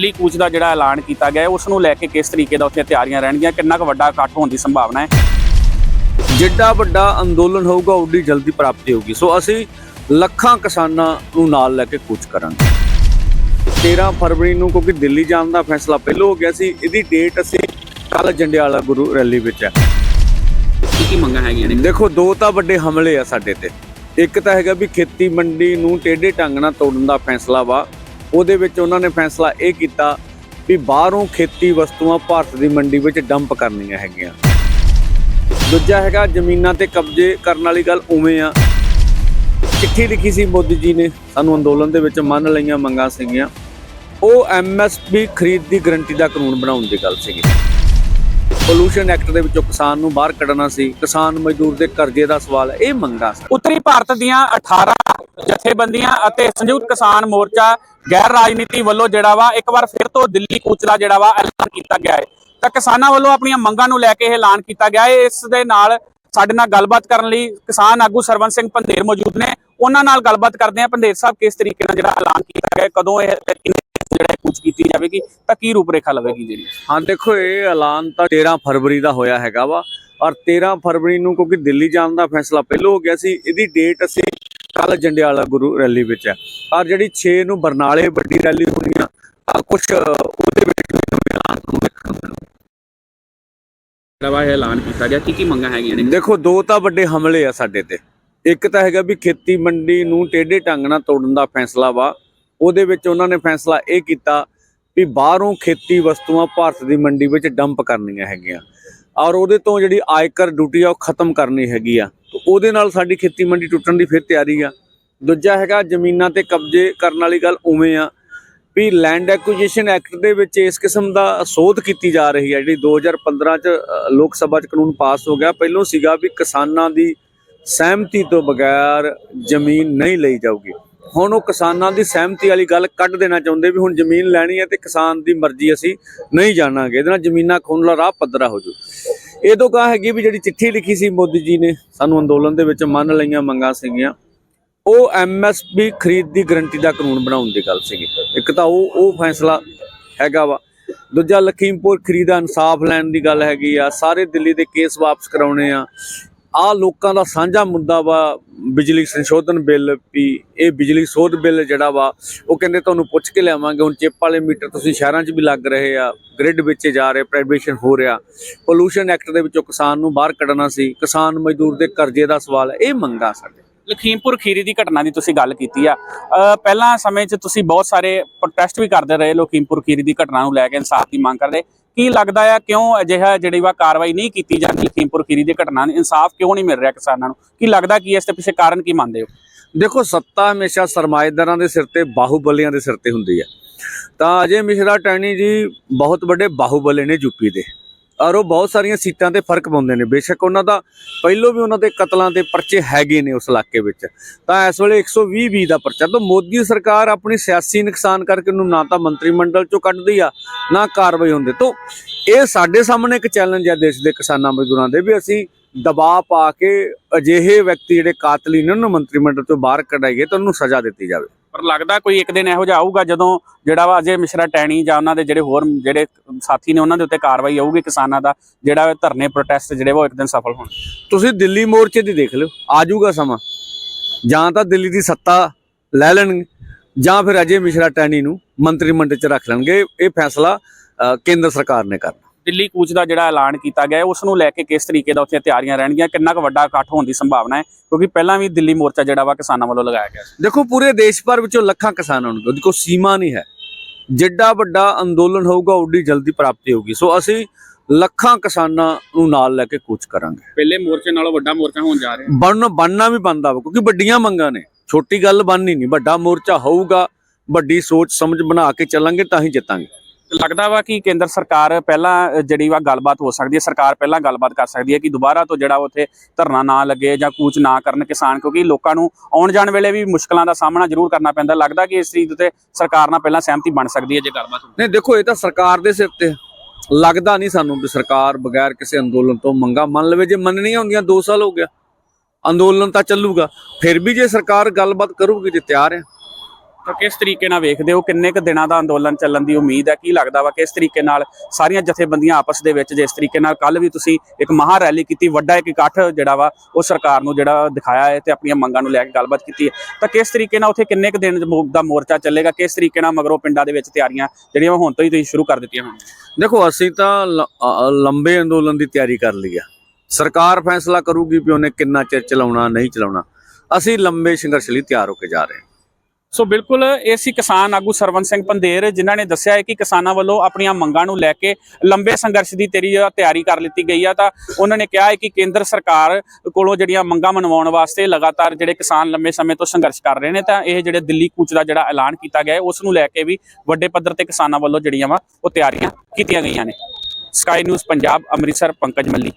ਦਿੱਲੀ ਕੂਚ ਦਾ ਜਿਹੜਾ ਐਲਾਨ ਕੀਤਾ ਗਿਆ ਹੈ ਉਸ ਨੂੰ ਲੈ ਕੇ ਕਿਸ ਤਰੀਕੇ ਦਾ ਉੱਥੇ ਤਿਆਰੀਆਂ ਰਹਿਣਗੀਆਂ ਕਿੰਨਾ ਕੁ ਵੱਡਾ ਇਕੱਠ ਹੋਣ ਦੀ ਸੰਭਾਵਨਾ ਹੈ? ਜਿੱਡਾ ਵੱਡਾ ਅੰਦੋਲਨ ਹੋਊਗਾ ਓਡੀ ਜਲਦੀ ਪ੍ਰਾਪਤੀ ਹੋਊਗੀ। ਸੋ ਅਸੀਂ ਲੱਖਾਂ ਕਿਸਾਨਾਂ ਨੂੰ ਨਾਲ ਲੈ ਕੇ ਕੂਚ ਕਰਾਂਗੇ। 13 ਫਰਵਰੀ ਨੂੰ ਕਿਉਂਕਿ ਦਿੱਲੀ ਜਾਣ ਦਾ ਫੈਸਲਾ ਪਹਿਲਾਂ ਹੋ ਗਿਆ ਸੀ ਇਹਦੀ ਡੇਟ ਅਸੀਂ ਕੱਲ ਜੰਡਿਆਲਾ ਗੁਰੂ ਰੈਲੀ ਵਿੱਚ ਹੈ। ਕੀ ਕੀ ਮੰਗਾਂ ਹੈਗੀਆਂ ਨੇ? ਦੇਖੋ ਦੋ ਤਾਂ ਵੱਡੇ ਹਮਲੇ ਆ ਸਾਡੇ ਤੇ। ਇੱਕ ਤਾਂ ਹੈਗਾ ਵੀ ਖੇਤੀ ਮੰਡੀ ਨੂੰ ਟੇਢੇ ਢੰਗ ਨਾਲ ਤੋੜਨ ਦਾ ਫੈਸਲਾ ਵਾ। ਉਹਦੇ ਵਿੱਚ ਉਹਨਾਂ ਨੇ ਫੈਸਲਾ ਇਹ ਕੀਤਾ ਵੀ ਬਾਹਰੋਂ ਖੇਤੀ ਵਸਤੂਆਂ ਭਾਰਤ ਦੀ ਮੰਡੀ ਵਿੱਚ ਡੰਪ ਕਰਨੀਆਂ ਹੈਗੀਆਂ। ਦੂਜਾ ਹੈਗਾ ਜ਼ਮੀਨਾਂ ਤੇ ਕਬਜ਼ੇ ਕਰਨ ਵਾਲੀ ਗੱਲ ਉਵੇਂ ਆ। ਚਿੱਠੀ ਲਿਖੀ ਸੀ ਮੋਦੀ ਜੀ ਨੇ, ਸਾਨੂੰ ਅੰਦੋਲਨ ਦੇ ਵਿੱਚ ਮੰਨ ਲਈਆਂ, ਮੰਗਾਂ ਸੀਗੀਆਂ। ਉਹ ਐਮਐਸਪੀ ਖਰੀਦ ਦੀ ਗਰੰਟੀ ਦਾ ਕਾਨੂੰਨ ਬਣਾਉਣ ਦੀ ਗੱਲ ਸੀਗੀ। ਪੋਲੂਸ਼ਨ ਐਕਟ ਦੇ ਵਿੱਚੋਂ ਕਿਸਾਨ ਨੂੰ ਬਾਹਰ ਕੱਢਣਾ ਸੀ। ਕਿਸਾਨ ਮਜ਼ਦੂਰ ਦੇ ਕਰਜ਼ੇ ਦਾ ਸਵਾਲ ਇਹ ਮੰਗਾ ਸੀ। ਉੱਤਰੀ ਭਾਰਤ ਦੀਆਂ 18 ਜਥੇਬੰਦੀਆਂ ਅਤੇ ਸੰਯੁਕਤ ਕਿਸਾਨ ਮੋਰਚਾ ਗੈਰ ਰਾਜਨੀਤੀ ਵੱਲੋਂ ਜਿਹੜਾ ਵਾ, ਇੱਕ ਵਾਰ ਫਿਰ ਤੋਂ ਦਿੱਲੀ ਕੂਚ ਜਿਹੜਾ ਵਾ, ਐਲਾਨ ਕੀਤਾ ਗਿਆ ਹੈ। ਤਾਂ ਕਿਸਾਨਾਂ ਵੱਲੋਂ ਆਪਣੀਆਂ ਮੰਗਾਂ ਨੂੰ ਲੈ ਕੇ ਇਹ ਐਲਾਨ ਕੀਤਾ ਗਿਆ ਹੈ। ਇਸ ਦੇ ਨਾਲ ਸਾਡੇ ਨਾਲ ਗੱਲਬਾਤ ਕਰਨ ਲਈ ਕਿਸਾਨ ਆਗੂ ਸਰਵਨ ਸਿੰਘ ਪੰਧੇਰ ਮੌਜੂਦ ਨੇ। ਉਹਨਾਂ ਨਾਲ ਗੱਲਬਾਤ ਕਰਦੇ ਹਾਂ। ਪੰਧੇਰ ਸਾਹਿਬ, ਕਿਸ ਤਰੀਕੇ ਨਾਲ ਜਿਹੜਾ ਐਲਾਨ ਕੀਤਾ ਗਿਆ ਕਦੋਂ ਇਹ ਜਿਹੜਾ ਕੂਚ ਕੀਤੀ ਜਾਵੇਗੀ ਤਾਂ ਕੀ ਰੂਪਰੇਖਾ ਲਵੇਗੀ ਜਿਹੜੀ? ਹਾਂ ਦੇਖੋ ਇਹ ਐਲਾਨ ਤਾਂ 13 ਫਰਵਰੀ ਦਾ ਹੋਇਆ ਹੈਗਾ ਵਾ ਔਰ 13 ਫਰਵਰੀ ਨੂੰ ਕਿਉਂਕਿ ਦਿੱਲੀ ਜਾਣ ਦਾ ਫੈਸਲਾ ਪਹਿਲਾਂ ਹੋ ਗਿਆ ਸੀ ਇਹਦੀ ਡੇਟ ਅਸੀਂ ਕੱਲ ਜੰਡਿਆਲਾ ਗੁਰੂ ਰੈਲੀ ਵਿੱਚ ਹੈ ਔਰ ਜਿਹੜੀ 6 ਨੂੰ ਬਰਨਾਲੇ ਵੱਡੀ ਰੈਲੀ ਹੋਣੀ ਆ ਕੁਝ ਉਹਦੇ ਵਿੱਚ। ਜਿਹੜਾ ਐਲਾਨ ਕੀਤਾ ਗਿਆ ਕੀ ਕੀ ਮੰਗਾਂ ਹੈਗੀਆਂ ਨੇ? ਦੇਖੋ ਦੋ ਤਾਂ ਵੱਡੇ ਹਮਲੇ ਆ ਸਾਡੇ ਤੇ। ਇੱਕ ਤਾਂ ਹੈਗਾ ਵੀ ਖੇਤੀ ਮੰਡੀ ਨੂੰ ਟੇਢੇ ਢੰਗ ਨਾਲ ਤੋੜਨ ਦਾ ਫੈਸਲਾ ਵਾ ਉਹਦੇ ਵਿੱਚ ਉਹਨਾਂ ਨੇ ਫੈਸਲਾ ਇਹ ਕੀਤਾ ਵੀ ਬਾਹਰੋਂ ਖੇਤੀ ਵਸਤੂਆਂ ਭਾਰਤ ਦੀ ਮੰਡੀ ਵਿੱਚ ਡੰਪ ਕਰਨੀਆਂ ਹੈਗੀਆਂ। ਔਰ ਉਹਦੇ ਤੋਂ ਜਿਹੜੀ ਆਇਕਰ ਡਿਊਟੀ ਆ ਉਹ ਖਤਮ ਕਰਨੀ ਹੈਗੀ ਆ। ਉਹਦੇ ਨਾਲ ਸਾਡੀ ਖੇਤੀ ਮੰਡੀ ਟੁੱਟਣ ਦੀ ਫਿਰ ਤਿਆਰੀ ਆ। ਦੂਜਾ ਹੈਗਾ ਜ਼ਮੀਨਾਂ ਤੇ ਕਬਜ਼ੇ ਕਰਨ ਵਾਲੀ ਗੱਲ ਉਵੇਂ ਆ ਵੀ ਲੈਂਡ ਐਕੁਜੀਸ਼ਨ ਐਕਟ ਦੇ ਵਿੱਚ ਇਸ ਕਿਸਮ ਦਾ ਸੋਧ ਕੀਤੀ ਜਾ ਰਹੀ ਹੈ ਜਿਹੜੀ 2015 ਚ ਲੋਕ ਸਭਾ ਚ ਕਾਨੂੰਨ ਪਾਸ ਹੋ ਗਿਆ। ਪਹਿਲੋਂ ਸੀਗਾ ਵੀ ਕਿਸਾਨਾਂ ਦੀ ਸਹਿਮਤੀ ਤੋਂ ਬਗੈਰ ਜ਼ਮੀਨ ਨਹੀਂ ਲਈ ਜਾਊਗੀ। ਹੁਣ ਉਹ ਕਿਸਾਨਾਂ ਦੀ ਸਹਿਮਤੀ ਵਾਲੀ ਗੱਲ ਕੱਢ ਦੇਣਾ ਚਾਹੁੰਦੇ ਵੀ ਹੁਣ ਜ਼ਮੀਨ ਲੈਣੀ ਹੈ ਤੇ ਕਿਸਾਨ ਦੀ ਮਰਜ਼ੀ ਅਸੀਂ ਨਹੀਂ ਜਾਣਾਂਗੇ। ਇਹਦੇ ਨਾਲ ਜ਼ਮੀਨਾਂ ਖੋਣ ਦਾ ਰਾਹ ਪੱਧਰਾ ਹੋ ਜੂ। ਇਹ ਤੋਂ ਕਹਾ ਹੈਗੀ ਵੀ ਜਿਹੜੀ ਚਿੱਠੀ ਲਿਖੀ ਸੀ ਮੋਦੀ ਜੀ ਨੇ, ਸਾਨੂੰ ਅੰਦੋਲਨ ਦੇ ਵਿੱਚ ਮੰਨ ਲਈਆਂ ਮੰਗਾਂ ਸੀਗੀਆਂ। ਉਹ ਐਮਐਸਪੀ ਖਰੀਦ ਦੀ ਗਰੰਟੀ ਦਾ ਕਾਨੂੰਨ ਬਣਾਉਣ ਦੀ ਗੱਲ ਸੀਗੀ। ਇੱਕ ਤਾਂ ਉਹ ਉਹ ਫੈਸਲਾ ਹੈਗਾ ਵਾ। ਦੂਜਾ ਲਖੀਮਪੁਰ ਖਰੀਦਾ ਇਨਸਾਫ ਲੈਣ ਦੀ ਗੱਲ ਹੈਗੀ ਆ। ਸਾਰੇ ਦਿੱਲੀ ਦੇ ਕੇਸ ਵਾਪਸ ਕਰਾਉਣੇ ਆ। ਆ ਲੋਕਾਂ ਦਾ ਸਾਂਝਾ ਮੁੱਦਾ ਵਾ ਬਿਜਲੀ ਸੰਸ਼ੋਧਨ ਬਿੱਲ ਵੀ, ਇਹ ਬਿਜਲੀ ਸੋਧ ਬਿੱਲ ਜਿਹੜਾ ਵਾ, ਉਹ ਕਹਿੰਦੇ ਤੁਹਾਨੂੰ ਪੁੱਛ ਕੇ ਲਿਆਵਾਂਗੇ। ਹੁਣ ਚਿੱਪ ਵਾਲੇ ਮੀਟਰ ਤੁਸੀਂ ਸ਼ਹਿਰਾਂ 'ਚ ਵੀ ਲੱਗ ਰਹੇ ਆ ਗ੍ਰਿਡ ਵਿੱਚ ਜਾ ਰਹੇ ਪ੍ਰਾਈਵੇਸ਼ਨ ਹੋ ਰਿਹਾ। ਪੋਲੂਸ਼ਨ ਐਕਟ ਦੇ ਵਿੱਚੋਂ ਕਿਸਾਨ ਨੂੰ ਬਾਹਰ ਕੱਢਣਾ ਸੀ। ਕਿਸਾਨ ਮਜ਼ਦੂਰ ਦੇ ਕਰਜ਼ੇ ਦਾ ਸਵਾਲ ਹੈ, ਇਹ ਮੰਗਾ ਸਾਡੇ। ਲਖੀਮਪੁਰ ਖੀਰੀ ਦੀ ਘਟਨਾ ਦੀ ਤੁਸੀਂ ਗੱਲ ਕੀਤੀ ਆ। ਪਹਿਲਾਂ ਸਮੇਂ 'ਚ ਤੁਸੀਂ ਬਹੁਤ ਸਾਰੇ ਪ੍ਰੋਟੈਸਟ ਵੀ ਕਰਦੇ ਰਹੇ, ਲਖੀਮਪੁਰ ਖੀਰੀ ਦੀ ਘਟਨਾ ਨੂੰ ਲੈ ਕੇ ਇਨਸਾਫ ਦੀ ਮੰਗ ਕਰਦੇ। ਕੀ ਲੱਗਦਾ ਆ, ਕਿਉਂ ਅਜਿਹਾ ਜਿਹੜੀ ਵਾ ਕਾਰਵਾਈ ਨਹੀਂ ਕੀਤੀ ਜਾਂਦੀ? ਲਖੀਮਪੁਰ ਖੀਰੀ ਦੀ ਘਟਨਾ ਨੂੰ, ਇਨਸਾਫ ਕਿਉਂ ਨਹੀਂ ਮਿਲ ਰਿਹਾ ਕਿਸਾਨਾਂ ਨੂੰ? ਕੀ ਲੱਗਦਾ ਕੀ ਇਸ ਦੇ ਪਿੱਛੇ ਕਾਰਨ ਕੀ ਮੰਨਦੇ ਹੋ? ਦੇਖੋ, ਸੱਤਾ ਹਮੇਸ਼ਾ ਸਰਮਾਏਦਾਰਾਂ ਦੇ ਸਿਰ ਤੇ, ਬਾਹੂਬਲੀਆਂ ਦੇ ਸਿਰ ਤੇ ਹੁੰਦੀ ਹੈ ਤਾਂ ਅਜੇ ਮਿਸ਼ਰਾ ਟੈਣੀ ਜੀ ਬਹੁਤ ਵੱਡੇ ਬਾਹੂਬਲੇ ਨੇ ਯੂਪੀ ਦੇ। ਔਰ ਉਹ ਬਹੁਤ ਸਾਰੀਆਂ ਸੀਟਾਂ ਤੇ ਫ਼ਰਕ ਪਾਉਂਦੇ ਨੇ। ਬੇਸ਼ੱਕ ਉਹਨਾਂ ਦਾ ਪਹਿਲੋਂ ਵੀ ਉਹਨਾਂ ਦੇ ਕਤਲਾਂ ਦੇ ਪਰਚੇ ਹੈਗੇ ਨੇ ਉਸ ਇਲਾਕੇ ਵਿੱਚ। ਤਾਂ ਇਸ ਵੇਲੇ 120 ਵੀ ਦਾ ਪਰਚਾ। ਤਾਂ ਮੋਦੀ ਸਰਕਾਰ ਆਪਣੀ ਸਿਆਸੀ ਨੁਕਸਾਨ ਕਰਕੇ ਉਹਨੂੰ ਨਾ ਤਾਂ ਮੰਤਰੀ ਮੰਡਲ ਚੋਂ ਕੱਢਦੀ ਆ, ਨਾ ਕਾਰਵਾਈ ਹੁੰਦੀ। ਤੋਂ ਇਹ ਸਾਡੇ ਸਾਹਮਣੇ ਇੱਕ ਚੈਲੰਜ ਹੈ ਦੇਸ਼ ਦੇ ਕਿਸਾਨਾਂ ਮਜ਼ਦੂਰਾਂ ਦੇ ਵੀ ਅਸੀਂ ਦਬਾਅ ਪਾ ਕੇ ਅਜਿਹੇ ਵਿਅਕਤੀ ਜਿਹੜੇ ਕਾਤਲੀ ਨੇ, ਉਹਨਾਂ ਨੂੰ ਮੰਤਰੀ ਮੰਡਲ ਤੋਂ ਬਾਹਰ ਕਢਾਈਏ ਤਾਂ ਉਹਨੂੰ ਸਜ਼ਾ ਦਿੱਤੀ ਜਾਵੇ। ਪਰ ਲੱਗਦਾ ਕੋਈ ਇੱਕ ਦਿਨ ਇਹੋ ਜਿਹਾ ਆਊਗਾ ਜਦੋਂ ਜਿਹੜਾ ਵਾ ਅਜੇ ਮਿਸ਼ਰਾ ਟੈਣੀ ਜਾਂ ਉਹਨਾਂ ਦੇ ਜਿਹੜੇ ਹੋਰ ਜਿਹੜੇ ਸਾਥੀ ਨੇ ਉਹਨਾਂ ਦੇ ਉੱਤੇ ਕਾਰਵਾਈ ਆਊਗੀ ਕਿਸਾਨਾਂ ਦਾ, ਜਿਹੜਾ ਧਰਨੇ ਪ੍ਰੋਟੈਸਟ ਜਿਹੜੇ ਵਾ ਉਹ ਇੱਕ ਦਿਨ ਸਫਲ ਹੋਣ। ਤੁਸੀਂ ਦਿੱਲੀ ਮੋਰਚੇ ਦੀ ਦੇਖ ਲਿਓ ਆ ਜਾਊਗਾ ਸਮਾਂ। ਜਾਂ ਤਾਂ ਦਿੱਲੀ ਦੀ ਸੱਤਾ ਲੈ ਲੈਣਗੇ, ਜਾਂ ਫਿਰ ਅਜੇ ਮਿਸ਼ਰਾ ਟੈਣੀ ਨੂੰ ਮੰਤਰੀ ਮੰਡਲ 'ਚ ਰੱਖ ਲੈਣਗੇ। ਇਹ ਫੈਸਲਾ ਕੇਂਦਰ ਸਰਕਾਰ ਨੇ ਕਰਨਾ। ਦਿੱਲੀ ਕੂਚ ਦਾ ਜਿਹੜਾ ਐਲਾਨ ਕੀਤਾ ਗਿਆ ਉਸ ਨੂੰ ਲੈ ਕੇ ਕਿਸ ਤਰੀਕੇ ਦਾ ਉੱਥੇ ਤਿਆਰੀਆਂ ਰਹਿਣਗੀਆਂ ਕਿੰਨਾ ਕੁ ਵੱਡਾ ਇਕੱਠ ਹੋਣ ਦੀ ਸੰਭਾਵਨਾ ਹੈ ਕਿਉਂਕਿ ਪਹਿਲਾਂ ਵੀ ਦਿੱਲੀ ਮੋਰਚਾ ਜਿਹੜਾ ਵਾ ਕਿਸਾਨਾਂ ਵੱਲੋਂ ਲਗਾਇਆ ਗਿਆ ਦੇਖੋ ਪੂਰੇ ਦੇਸ਼ ਭਰ ਵਿੱਚੋਂ ਲੱਖਾਂ ਕਿਸਾਨ ਹੋਣਗੇ ਉਹਦੀ ਕੋਈ ਸੀਮਾ ਨਹੀਂ ਹੈ। ਜਿੱਡਾ ਵੱਡਾ ਅੰਦੋਲਨ ਹੋਊਗਾ ਓਡੀ ਜਲਦੀ ਪ੍ਰਾਪਤੀ ਹੋਊਗੀ। ਸੋ ਅਸੀਂ ਲੱਖਾਂ ਕਿਸਾਨਾਂ ਨੂੰ ਨਾਲ ਲੈ ਕੇ ਕੂਚ ਕਰਾਂਗੇ। ਪਹਿਲੇ ਮੋਰਚੇ ਨਾਲੋਂ ਵੱਡਾ ਮੋਰਚਾ ਹੋਣ ਜਾ ਰਿਹਾ ਬਣਨ ਬਣਨਾ ਵੀ ਬਣਦਾ ਵਾ ਕਿਉਂਕਿ ਵੱਡੀਆਂ ਮੰਗਾਂ ਨੇ। ਛੋਟੀ ਗੱਲ ਬਣਨੀ ਨਹੀਂ ਵੱਡਾ ਮੋਰਚਾ ਹੋਊਗਾ ਵੱਡੀ ਸੋਚ ਸਮਝ ਬਣਾ ਕੇ ਚੱਲਾਂਗੇ ਤਾਂ ਹੀ ਜਿੱਤਾਂਗੇ। ਲੱਗਦਾ ਵਾ ਕਿ ਕੇਂਦਰ ਸਰਕਾਰ ਪਹਿਲਾਂ ਜਿਹੜੀ ਵਾ ਗੱਲਬਾਤ ਹੋ ਸਕਦੀ ਹੈ, ਸਰਕਾਰ ਪਹਿਲਾਂ ਗੱਲਬਾਤ ਕਰ ਸਕਦੀ ਹੈ ਕਿ ਦੁਬਾਰਾ ਤੋਂ ਜਿਹੜਾ ਉੱਥੇ ਧਰਨਾ ਨਾ ਲੱਗੇ ਜਾਂ ਕੂਚ ਨਾ ਕਰਨ ਕਿਸਾਨ, ਕਿਉਂਕਿ ਲੋਕਾਂ ਨੂੰ ਆਉਣ ਜਾਣ ਵੇਲੇ ਵੀ ਮੁਸ਼ਕਲਾਂ ਦਾ ਸਾਹਮਣਾ ਜ਼ਰੂਰ ਕਰਨਾ ਪੈਂਦਾ। ਲੱਗਦਾ ਕਿ ਇਸ ਚੀਜ਼ ਉੱਤੇ ਸਰਕਾਰ ਨਾਲ ਪਹਿਲਾਂ ਸਹਿਮਤੀ ਬਣ ਸਕਦੀ ਹੈ ਜੇ ਗੱਲਬਾਤ ਨਹੀਂ, ਦੇਖੋ, ਇਹ ਤਾਂ ਸਰਕਾਰ ਦੇ ਸਿਰ ਤੇ ਲੱਗਦਾ ਨਹੀਂ ਸਾਨੂੰ ਵੀ ਸਰਕਾਰ ਬਗੈਰ ਕਿਸੇ ਅੰਦੋਲਨ ਤੋਂ ਮੰਗਾ ਮੰਨ ਲਵੇ। ਜੇ ਮੰਨਣੀਆਂ ਹੁੰਦੀਆਂ 2 ਸਾਲ ਹੋ ਗਿਆ, ਅੰਦੋਲਨ ਤਾਂ ਚੱਲੂਗਾ। ਫਿਰ ਵੀ ਜੇ ਸਰਕਾਰ ਗੱਲਬਾਤ ਕਰੂਗੀ ਤੇ ਤਿਆਰ ਹੈ। ਤਾਂ ਕਿਸ ਤਰੀਕੇ ਨਾਲ ਵੇਖਦੇ ਹੋ? ਕਿੰਨੇ ਕੁ ਦਿਨਾਂ ਦਾ ਅੰਦੋਲਨ ਚੱਲਣ ਦੀ ਉਮੀਦ ਹੈ? ਕੀ ਲੱਗਦਾ ਵਾ ਕਿਸ ਤਰੀਕੇ ਨਾਲ ਸਾਰੀਆਂ ਜਥੇਬੰਦੀਆਂ ਆਪਸ ਦੇ ਵਿੱਚ ਜਿਸ ਤਰੀਕੇ ਨਾਲ ਕੱਲ ਵੀ ਤੁਸੀਂ ਇੱਕ ਮਹਾ ਰੈਲੀ ਕੀਤੀ, ਵੱਡਾ ਇੱਕ ਇਕੱਠ ਜਿਹੜਾ ਵਾ ਉਹ ਸਰਕਾਰ ਨੂੰ ਜਿਹੜਾ ਦਿਖਾਇਆ ਹੈ ਤੇ ਆਪਣੀਆਂ ਮੰਗਾਂ ਨੂੰ ਲੈ ਕੇ ਗੱਲਬਾਤ ਕੀਤੀ ਹੈ। ਤਾਂ ਕਿਸ ਤਰੀਕੇ ਨਾਲ ਉੱਥੇ ਕਿੰਨੇ ਕੁ ਦਿਨ ਦਾ ਮੋਰਚਾ ਚੱਲੇਗਾ? ਕਿਸ ਤਰੀਕੇ ਨਾਲ ਮਗਰੋਂ ਪਿੰਡਾਂ ਦੇ ਵਿੱਚ ਤਿਆਰੀਆਂ ਜਿਹੜੀਆਂ ਹੁਣ ਤੋਂ ਹੀ ਤੁਸੀਂ ਸ਼ੁਰੂ ਕਰ ਦਿੱਤੀਆਂ ਹਨ ਦੇਖੋ, ਅਸੀਂ ਤਾਂ ਲੰਬੇ ਅੰਦੋਲਨ ਦੀ ਤਿਆਰੀ ਕਰ ਲਈ ਆ। ਸਰਕਾਰ ਫੈਸਲਾ ਕਰੂਗੀ ਵੀ ਉਹਨੇ ਕਿੰਨਾ ਚਿਰ ਚਲਾਉਣਾ, ਨਹੀਂ ਚਲਾਉਣਾ। ਅਸੀਂ ਲੰਬੇ ਸੰਘਰਸ਼ ਲਈ ਤਿਆਰ ਹੋ ਕੇ ਜਾ ਰਹੇ ਹਾਂ। ਸੋ ਬਿਲਕੁਲ ਇਹ ਸੀ ਕਿਸਾਨ ਆਗੂ ਸਰਵਨ ਸਿੰਘ ਪੰਦੇਰ ਜਿਨ੍ਹਾਂ ਨੇ ਦੱਸਿਆ ਹੈ ਕਿ ਕਿਸਾਨਾਂ ਵੱਲੋਂ ਆਪਣੀਆਂ ਮੰਗਾਂ ਨੂੰ ਲੈ ਕੇ ਲੰਬੇ ਸੰਘਰਸ਼ ਦੀ ਤੇਰੀ ਤਿਆਰੀ ਕਰ ਲਿੱਤੀ ਗਈ ਆ। ਤਾਂ ਉਹਨਾਂ ਨੇ ਕਿਹਾ ਹੈ ਕਿ ਕੇਂਦਰ ਸਰਕਾਰ ਕੋਲੋਂ ਜਿਹੜੀਆਂ ਮੰਗਾਂ ਮਨਵਾਉਣ ਵਾਸਤੇ ਲਗਾਤਾਰ ਜਿਹੜੇ ਕਿਸਾਨ ਲੰਬੇ ਸਮੇਂ ਤੋਂ ਸੰਘਰਸ਼ ਕਰ ਰਹੇ ਨੇ, ਤਾਂ ਇਹ ਜਿਹੜੇ ਦਿੱਲੀ ਕੂਚ ਦਾ ਜਿਹੜਾ ਐਲਾਨ ਕੀਤਾ ਗਿਆ ਉਸ ਨੂੰ ਲੈ ਕੇ ਵੀ ਵੱਡੇ ਪੱਧਰ ਤੇ ਕਿਸਾਨਾਂ ਵੱਲੋਂ ਜਿਹੜੀਆਂ ਵਾ, ਉਹ ਤਿਆਰੀਆਂ ਕੀਤੀਆਂ ਗਈਆਂ ਨੇ। Sky news Punjab, Amritsar, Pankaj Malli.